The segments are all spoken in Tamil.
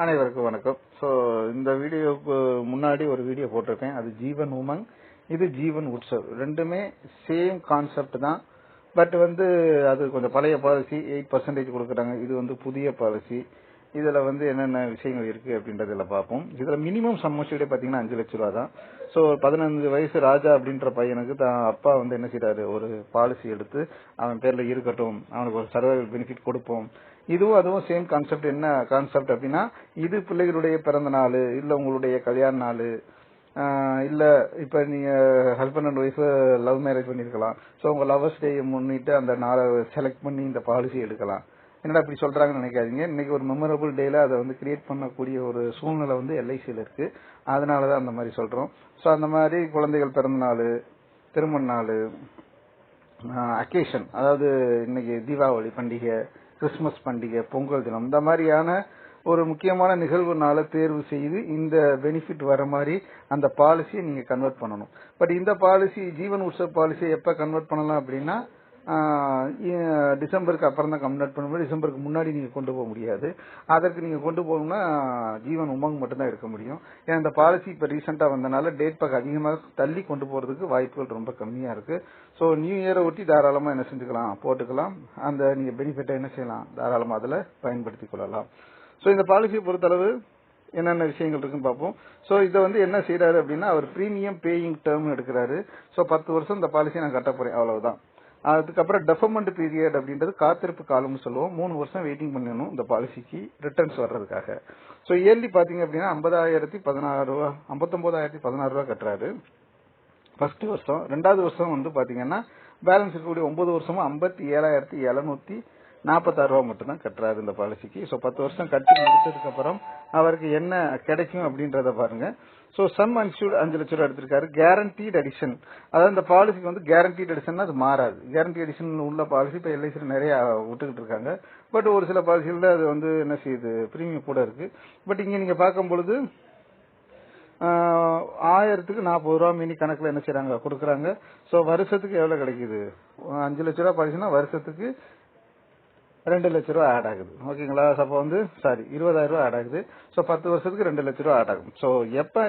அனைவருக்கும் வணக்கம். ஸோ இந்த வீடியோவுக்கு முன்னாடி ஒரு வீடியோ போட்டிருக்கேன். அது ஜீவன் உமங். இது ஜீவன் உற்சவ். ரெண்டுமே சேம் கான்செப்ட் தான். பட் வந்து அது கொஞ்சம் பழைய பாலிசி எயிட் பர்சன்டேஜ் கொடுக்குறாங்க. இது வந்து புதிய பாலிசி இதில் வந்து என்னென்ன விஷயங்கள் இருக்குது அப்படின்றதுல பார்ப்போம். இதில் மினிமம் சம்மோசியோட பார்த்தீங்கன்னா அஞ்சு லட்ச ரூபா தான். ஸோ பதினஞ்சு வயசு ராஜா அப்படின்ற பையனுக்கு தான் அப்பா வந்து என்ன செய்கிறாரு ஒரு பாலிசி எடுத்து அவன் பேரில் இருக்கட்டும். அவனுக்கு ஒரு சர்வைவல் பெனிஃபிட் கொடுப்போம். இதுவும் அதுவும் சேம் கான்செப்ட் என்ன கான்செப்ட் அப்படின்னா இது பிள்ளைகளுடைய பிறந்த நாள் இல்ல உங்களுடைய கல்யாண நாள் இல்ல இப்ப நீங்க husband and wife love marriage பண்ணிருக்கலாம். ஸோ உங்க லவர்ஸ் டே முன்னிட்டு அந்த நாளை செலக்ட் பண்ணி இந்த பாலிசி எடுக்கலாம். என்னடா இப்படி சொல்றாங்கன்னு நினைக்காதீங்க. இன்னைக்கு ஒரு மெமரபிள் டேல அதை வந்து கிரியேட் பண்ணக்கூடிய ஒரு சூழ்நிலை வந்து எல்ஐசியில் இருக்கு. அதனாலதான் அந்த மாதிரி சொல்றோம். ஸோ அந்த மாதிரி குழந்தைகள் பிறந்த நாள் திருமண நாள் அக்கேஷன் அதாவது இன்னைக்கு தீபாவளி பண்டிகை கிறிஸ்துமஸ் பண்டிகை பொங்கல் தினம். இந்த மாதிரியான ஒரு முக்கியமான நிகழ்வுனால தேர்வு செய்து இந்த பெனிஃபிட் வர மாதிரி அந்த பாலிசியை நீங்க கன்வெர்ட் பண்ணணும். பட் இந்த பாலிசி ஜீவன் உற்சவ் பாலிசியை எப்ப கன்வெர்ட் பண்ணலாம் அப்படின்னா டிசம்பருக்கு அப்புறம் தான் கன்வெர்ட் பண்ண முடியும் டிசம்பருக்கு முன்னாடி நீங்கள் கொண்டு போக முடியாது. அதற்கு நீங்கள் கொண்டு போகணும்னா ஜீவன் உமங் மட்டும்தான் எடுக்க முடியும். ஏன்னா இந்த பாலிசி இப்போ ரீசெண்டாக வந்தனால டேட் பேக் அதிகமாக தள்ளி கொண்டு போகிறதுக்கு வாய்ப்புகள் ரொம்ப கம்மியாக இருக்கு. ஸோ நியூ இயரை ஒட்டி தாராளமாக என்ன செஞ்சுக்கலாம் போட்டுக்கலாம். அந்த நீங்கள் பெனிஃபிட்டை என்ன செய்யலாம் தாராளமாக அதில் பயன்படுத்திக் கொள்ளலாம். ஸோ இந்த பாலிசியை பொறுத்தளவு என்னென்ன விஷயங்கள் இருக்குன்னு பார்ப்போம். ஸோ இதை வந்து என்ன செய்யறாரு அப்படின்னா அவர் ப்ரீமியம் பேயிங் டேர்ம் எடுக்கிறாரு. ஸோ பத்து வருஷம் இந்த பாலிசியை நான் கட்ட போறேன் அவ்வளவுதான். அதுக்கப்புறம் டெஃபர்மெண்ட் பீரியட் அப்படின்றது காத்திருப்பு காலம்னு சொல்லுவோம். மூணு வருஷம் வெயிட்டிங் பண்ணணும் இந்த பாலிசிக்கு ரிட்டர்ன்ஸ் வர்றதுக்காக. ஸோ இயர்லி பாத்தீங்க அப்படின்னா ஐம்பதாயிரத்தி பதினாறு ரூபா ஐம்பத்தொன்பதாயிரத்தி பதினாறு ரூபா கட்டுறாரு. ஃபர்ஸ்ட் வருஷம். ரெண்டாவது வருஷம் வந்து பாத்தீங்கன்னா பேலன்ஸ் இருக்கக்கூடிய ஒன்பது வருஷமும் ஐம்பத்தி ஏழாயிரத்தி எழுநூத்தி நாற்பத்தாறு ரூபா மட்டும் தான் கட்டுறாரு இந்த பாலிசிக்கு ஸோ பத்து வருஷம் கட்டி முடிச்சதுக்கு அப்புறம் அவருக்கு என்ன கிடைக்கும் அப்படின்றத பாருங்க. ஸோ சம் அன்சூர்டு அஞ்சு லட்ச ரூபா எடுத்திருக்காரு. கேரண்டீட் அடிஷன் அதாவது இந்த பாலிசிக்கு வந்து கேரண்டீட் அடிஷன் அது மாறாது. கேரண்டி அடிஷன் உள்ள பாலிசி இப்போ எல்ஐசியில் நிறைய விட்டுக்கிட்டு இருக்காங்க. பட் ஒரு சில பாலிசிகளில் அது வந்து என்ன செய்யுது? பிரீமியம் கூட இருக்கு. பட் இங்கே நீங்கள் பார்க்கும் பொழுது ஆயிரத்துக்கு நாற்பது ரூபா மினி கணக்கில் என்ன செய்யறாங்க கொடுக்குறாங்க. ஸோ வருஷத்துக்கு எவ்வளோ கிடைக்குது? அஞ்சு லட்ச ரூபா பாலிசினா வருஷத்துக்கு ரெண்டு லட்ச ரூபா ஆட் ஆகுது. ஓகேங்களா அப்போ வந்து சாரி இருபதாயிரம் ரூபா ஆட் ஆகுது. ஸோ பத்து வருஷத்துக்கு ரெண்டு லட்ச ரூபா ஆட் ஆகும். ஸோ எப்போ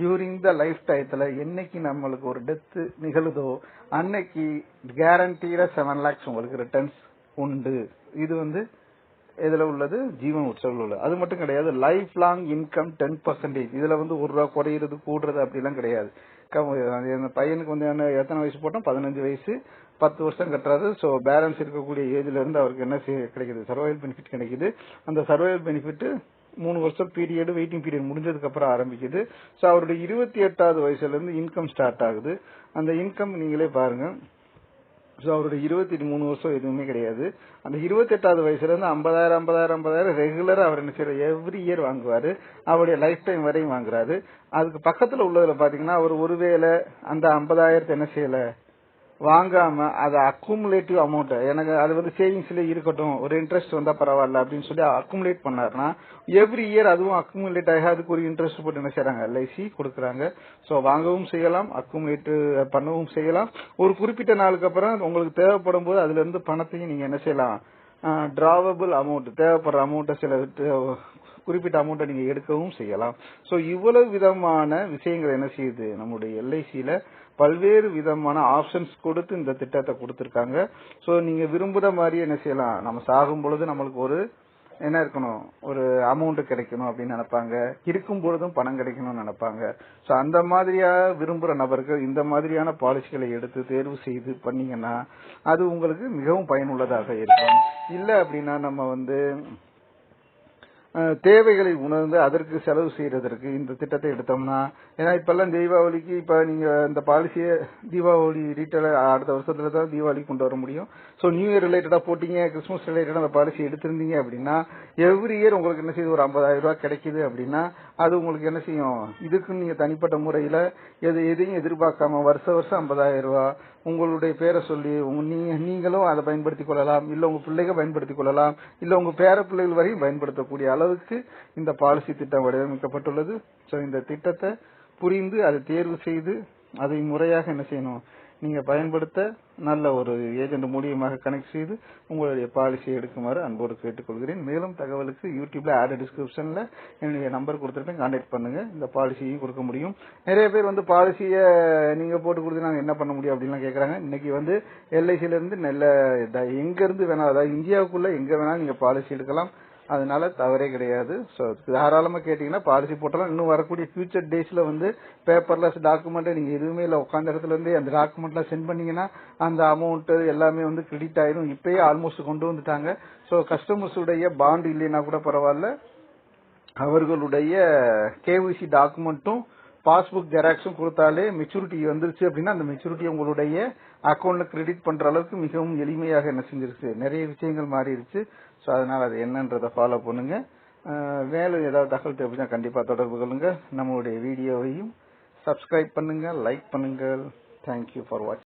டியூரிங் த லைஃப் டயத்துல என்னைக்கு நம்மளுக்கு ஒரு டெத்து நிகழுதோ அன்னைக்கு கேரண்டீடாக செவன் லேக்ஸ் உங்களுக்கு ரிட்டர்ன்ஸ் உண்டு. இது வந்து இதுல உள்ளது ஜீவன் உற்சவில் உள்ளது. அது மட்டும் கிடையாது life long income ten percentage இதுல வந்து ஒரு ரூபா குறையிறது கூடுறது அப்படிலாம் கிடையாது. பையனுக்கு வந்து என்ன எத்தனை வயசு போட்டோம்? பதினஞ்சு வயசு. பத்து வருஷம் கட்டுறாரு. ஸோ பேலன்ஸ் இருக்கக்கூடிய ஏஜ்ல இருந்து அவருக்கு என்ன கிடைக்குது? சர்வைவல் பெனிஃபிட் கிடைக்குது. அந்த சர்வைவல் பெனிஃபிட் மூணு வருஷம் பீரியட் வெயிட்டிங் பீரியட் முடிஞ்சதுக்கு அப்புறம் ஆரம்பிக்குது. ஸோ அவருடைய இருபத்தி எட்டாவது வயசுல இருந்து இன்கம் ஸ்டார்ட் ஆகுது. அந்த இன்கம் நீங்களே பாருங்க. ஸோ அவருடைய இருபத்தி மூணு வருஷம் எதுவுமே கிடையாது. அந்த இருபத்தி எட்டாவது வயசுல இருந்து ஐம்பதாயிரம் ஐம்பதாயிரம் ஐம்பதாயிரம் ரெகுலரா அவர் என்ன செய்யறாரு எவ்ரி இயர் வாங்குவாரு. அவருடைய லைஃப் டைம் வரையும் வாங்குறாரு. அதுக்கு பக்கத்துல உள்ளதுல பாத்தீங்கன்னா அவர் ஒருவேளை அந்த ஐம்பதாயிரத்தை என்ன செய்யல? வாங்காம அது அக்குமுலேட்டிவ் அமௌண்ட் எனக்கு அது வந்து சேவிங்ஸ்ல இருக்கட்டும் ஒரு இன்ட்ரெஸ்ட் வந்தா பரவாயில்ல அப்படின்னு சொல்லி அக்குமுலேட் பண்ணாருன்னா எவ்ரி இயர் அதுவும் அக்குமுலேட் ஆகி அதுக்கு ஒரு இன்ட்ரெஸ்ட் போட்டு என்ன செய்யறாங்க எல்ஐசி கொடுக்குறாங்க. ஸோ வாங்கவும் செய்யலாம் அக்குமுலேட் பண்ணவும் செய்யலாம். ஒரு குறிப்பிட்ட நாளுக்கு அப்புறம் உங்களுக்கு தேவைப்படும் போது அதுல இருந்து பணத்தையும் நீங்க என்ன செய்யலாம் டிராவபிள் அமௌண்ட் தேவைப்படுற அமௌண்ட்டை சில குறிப்பிட்ட அமௌண்ட்டை நீங்க எடுக்கவும் செய்யலாம். ஸோ இவ்வளவு விதமான விஷயங்கள் என்ன செய்யுது நம்மளுடைய எல்ஐசியில பல்வேறு விதமான ஆப்ஷன்ஸ் கொடுத்து இந்த திட்டத்தை கொடுத்துருக்காங்க. ஸோ நீங்க விரும்புற மாதிரி என்ன செய்யலாம்? நம்ம சாகும் பொழுது நம்மளுக்கு ஒரு என்ன இருக்கணும்? ஒரு அமௌண்ட் கிடைக்கணும் அப்படின்னு நினைப்பாங்க. இருக்கும் பொழுதும் பணம் கிடைக்கணும்னு நினைப்பாங்க. ஸோ அந்த மாதிரியா விரும்புற நபர்கள் இந்த மாதிரியான பாலிசிகளை எடுத்து தேர்வு செய்து பண்ணீங்கன்னா அது உங்களுக்கு மிகவும் பயனுள்ளதாக இருக்கும். இல்ல அப்படின்னா நம்ம வந்து தேவைகளை உணர்ந்து அதற்கு செலவு செய்யறதற்கு இந்த திட்டத்தை எடுத்தோம்னா ஏன்னா இப்பெல்லாம் தீபாவளிக்கு இப்ப நீங்க இந்த பாலிசியை தீபாவளி ரீட்டைல அடுத்த வருஷத்துல தான் தீபாவளி கொண்டு வர முடியும். ஸோ நியூ இயர் ரிலேட்டடா போட்டீங்க கிறிஸ்மஸ் ரிலேட்டடா அந்த பாலிசி எடுத்திருந்தீங்க அப்படின்னா எவ்ரி இயர் உங்களுக்கு என்ன செய்யுது? ஒரு ஐம்பதாயிரம் ரூபாய் கிடைக்குது அப்படின்னா அது உங்களுக்கு என்ன செய்யும்? இதுக்கு நீங்க தனிப்பட்ட முறையில எது எதையும் எதிர்பார்க்காம வருஷ வருஷம் ஐம்பதாயிரம் ரூபாய் உங்களுடைய பேரை சொல்லி நீங்களும் அதை பயன்படுத்திக் கொள்ளலாம். இல்ல உங்க பிள்ளைகள் பயன்படுத்திக் கொள்ளலாம். இல்ல உங்க பேர பிள்ளைகள் வரையும் பயன்படுத்தக்கூடிய அளவு அளவுக்கு இந்த பாலிசி திட்டம் வடிவமைக்கப்பட்டுள்ளது. ஸோ இந்த திட்டத்தை புரிந்து அதை தேர்வு செய்து அதை முறையாக என்ன செய்யணும்? நீங்க பயன்படுத்த நல்ல ஒரு ஏஜென்ட் மூலியமாக கனெக்ட் செய்து உங்களுடைய பாலிசியை எடுக்குமாறு அன்போடு கேட்டுக்கொள்கிறேன். மேலும் தகவலுக்கு யூடியூப்ல ஆட் டிஸ்கிரிப்ஷன்ல என்னுடைய நம்பர் கொடுத்துருப்பேன் கான்டாக்ட் பண்ணுங்க. இந்த பாலிசியையும் கொடுக்க முடியும். நிறைய பேர் வந்து பாலிசியை நீங்க போட்டு கொடுத்து நாங்க என்ன பண்ண முடியும் அப்படின்லாம் கேக்குறாங்க. இன்னைக்கு வந்து எல்ஐசில இருந்து நல்ல எங்க இருந்து வேணாலும் அதாவது இந்தியாவுக்குள்ள எங்க வேணாலும் நீங்க பாலிசி எடுக்கலாம். அதனால தவறே கிடையாது. ஸோ தாராளமாக கேட்டிங்கன்னா பாலிசி போட்டலாம். இன்னும் வரக்கூடிய ஃபியூச்சர் டேஸில் வந்து பேப்பர்லெஸ் டாக்குமெண்ட் நீங்கள் எதுவுமே இல்லை உட்காந்த இடத்துல இருந்தே அந்த டாக்குமெண்ட்லாம் சென்ட் பண்ணீங்கன்னா அந்த அமௌண்ட்டு எல்லாமே வந்து கிரெடிட் ஆயிரும். இப்பயே ஆல்மோஸ்ட் கொண்டு வந்துட்டாங்க. ஸோ கஸ்டமர்ஸுடைய பாண்டு பாண்ட் இல்லைன்னா கூட பரவாயில்ல. அவர்களுடைய கேவிசி டாக்குமெண்ட்டும் பாஸ்புக் ஜெராக்ஸும் கொடுத்தாலே மெச்சூரிட்டி வந்துருச்சு அப்படின்னா அந்த மெச்சூரிட்டி உங்களுடைய அக்கௌண்ட்ல கிரெடிட் பண்ற அளவுக்கு மிகவும் எளிமையாக என்ன செஞ்சிருச்சு. நிறைய விஷயங்கள் மாறிடுச்சு ஸோ அதனால அது என்னன்றதை ஃபாலோ பண்ணுங்க. மேலும் ஏதாவது தகவல் தேவைன்னா கண்டிப்பா தொடர்பு கொள்ளுங்க. நம்மளுடைய வீடியோவையும் சப்ஸ்கிரைப் பண்ணுங்க லைக் பண்ணுங்க தேங்க்யூ ஃபார் வாட்சிங்